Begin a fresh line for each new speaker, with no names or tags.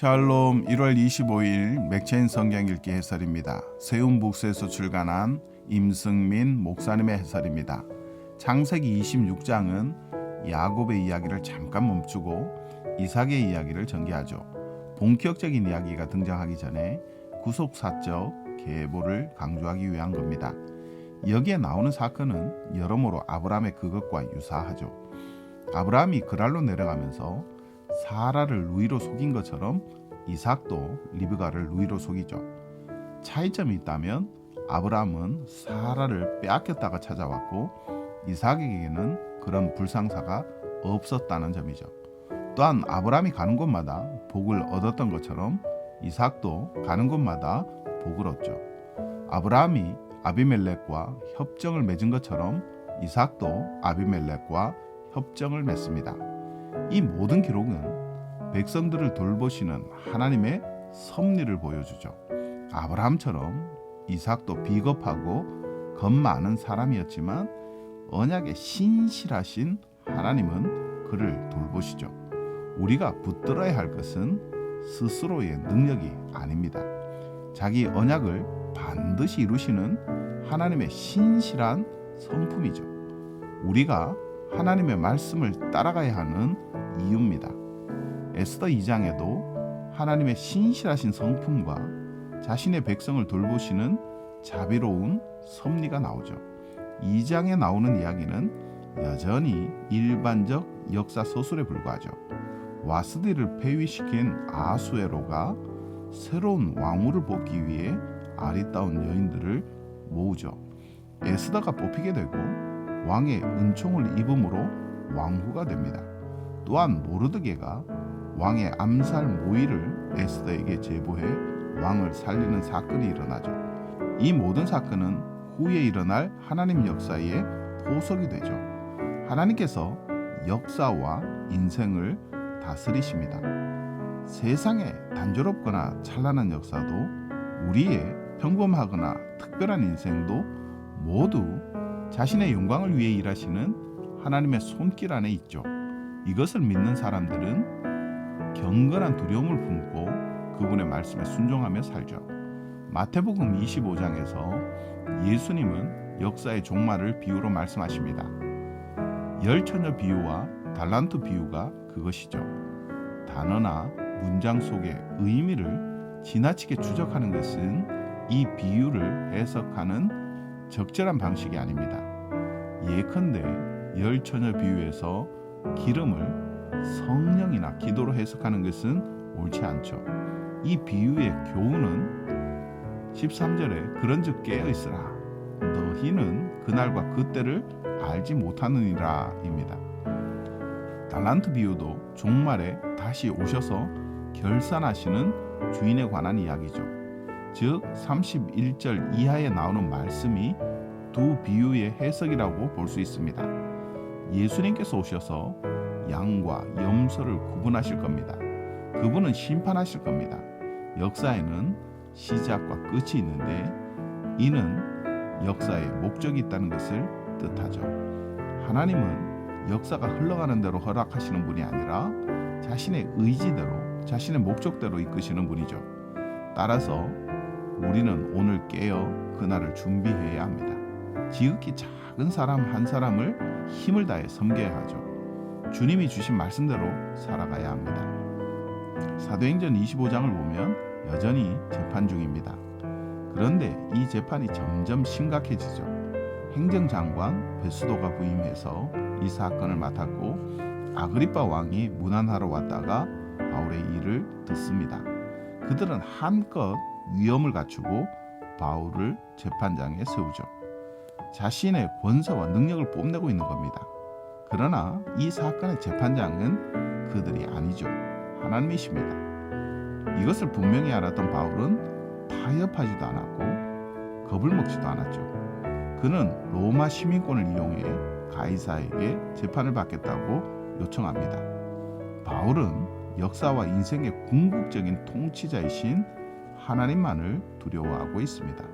샬롬 1월 25일 맥체인 성경 읽기 해설입니다. 세운북스에서 출간한 임승민 목사님의 해설입니다. 창세기 26장은 야곱의 이야기를 잠깐 멈추고 이삭의 이야기를 전개하죠. 본격적인 이야기가 등장하기 전에 구속사적 계보를 강조하기 위한 겁니다. 여기에 나오는 사건은 여러모로 아브라함의 그것과 유사하죠. 아브라함이 그랄로 내려가면서 사라를 루이로 속인 것처럼 이삭도 리브가를 루이로 속이죠. 차이점이 있다면 아브라함은 사라를 빼앗겼다가 찾아왔고 이삭에게는 그런 불상사가 없었다는 점이죠. 또한 아브라함이 가는 곳마다 복을 얻었던 것처럼 이삭도 가는 곳마다 복을 얻죠. 아브라함이 아비멜렉과 협정을 맺은 것처럼 이삭도 아비멜렉과 협정을 맺습니다. 이 모든 기록은 백성들을 돌보시는 하나님의 섭리를 보여주죠. 아브라함처럼 이삭도 비겁하고 겁 많은 사람이었지만 언약에 신실하신 하나님은 그를 돌보시죠. 우리가 붙들어야 할 것은 스스로의 능력이 아닙니다. 자기 언약을 반드시 이루시는 하나님의 신실한 성품이죠. 우리가 하나님의 말씀을 따라가야 하는 이유입니다. 에스더 2장에도 하나님의 신실하신 성품과 자신의 백성을 돌보시는 자비로운 섭리가 나오죠. 2장에 나오는 이야기는 여전히 일반적 역사 소설에 불과하죠. 와스디를 폐위시킨 아수에로가 새로운 왕후를 뽑기 위해 아리따운 여인들을 모으죠. 에스더가 뽑히게 되고 왕의 은총을 입음으로 왕후가 됩니다. 또한 모르드게가 왕의 암살 모의를 에스더에게 제보해 왕을 살리는 사건이 일어나죠. 이 모든 사건은 후에 일어날 하나님 역사의 보석이 되죠. 하나님께서 역사와 인생을 다스리십니다. 세상의 단조롭거나 찬란한 역사도 우리의 평범하거나 특별한 인생도 모두 자신의 영광을 위해 일하시는 하나님의 손길 안에 있죠. 이것을 믿는 사람들은 경건한 두려움을 품고 그분의 말씀에 순종하며 살죠. 마태복음 25장에서 예수님은 역사의 종말을 비유로 말씀하십니다. 열처녀 비유와 달란트 비유가 그것이죠. 단어나 문장 속의 의미를 지나치게 추적하는 것은 이 비유를 해석하는 적절한 방식이 아닙니다. 예컨대 열처녀 비유에서 기름을 성령이나 기도로 해석하는 것은 옳지 않죠. 이 비유의 교훈은 13절에 그런즉 깨어 있으라 너희는 그날과 그때를 알지 못하느니라입니다. 달란트 비유도 종말에 다시 오셔서 결산하시는 주인에 관한 이야기죠. 즉 31절 이하에 나오는 말씀이 두 비유의 해석이라고 볼 수 있습니다. 예수님께서 오셔서 양과 염소를 구분하실 겁니다. 그분은 심판하실 겁니다. 역사에는 시작과 끝이 있는데 이는 역사에 목적이 있다는 것을 뜻하죠. 하나님은 역사가 흘러가는 대로 허락하시는 분이 아니라 자신의 의지대로 자신의 목적대로 이끄시는 분이죠. 따라서 우리는 오늘 깨어 그날을 준비해야 합니다. 지극히 작은 사람 한 사람을 힘을 다해 섬겨야 하죠. 주님이 주신 말씀대로 살아가야 합니다. 사도행전 25장을 보면 여전히 재판 중입니다. 그런데 이 재판이 점점 심각해지죠. 행정장관 베스도가 부임해서 이 사건을 맡았고 아그리파 왕이 문안하러 왔다가 바울의 일을 듣습니다. 그들은 한껏 위험을 갖추고 바울을 재판장에 세우죠. 자신의 권세와 능력을 뽐내고 있는 겁니다. 그러나 이 사건의 재판장은 그들이 아니죠. 하나님이십니다. 이것을 분명히 알았던 바울은 타협하지도 않았고 겁을 먹지도 않았죠. 그는 로마 시민권을 이용해 가이사에게 재판을 받겠다고 요청합니다. 바울은 역사와 인생의 궁극적인 통치자이신 하나님만을 두려워하고 있습니다.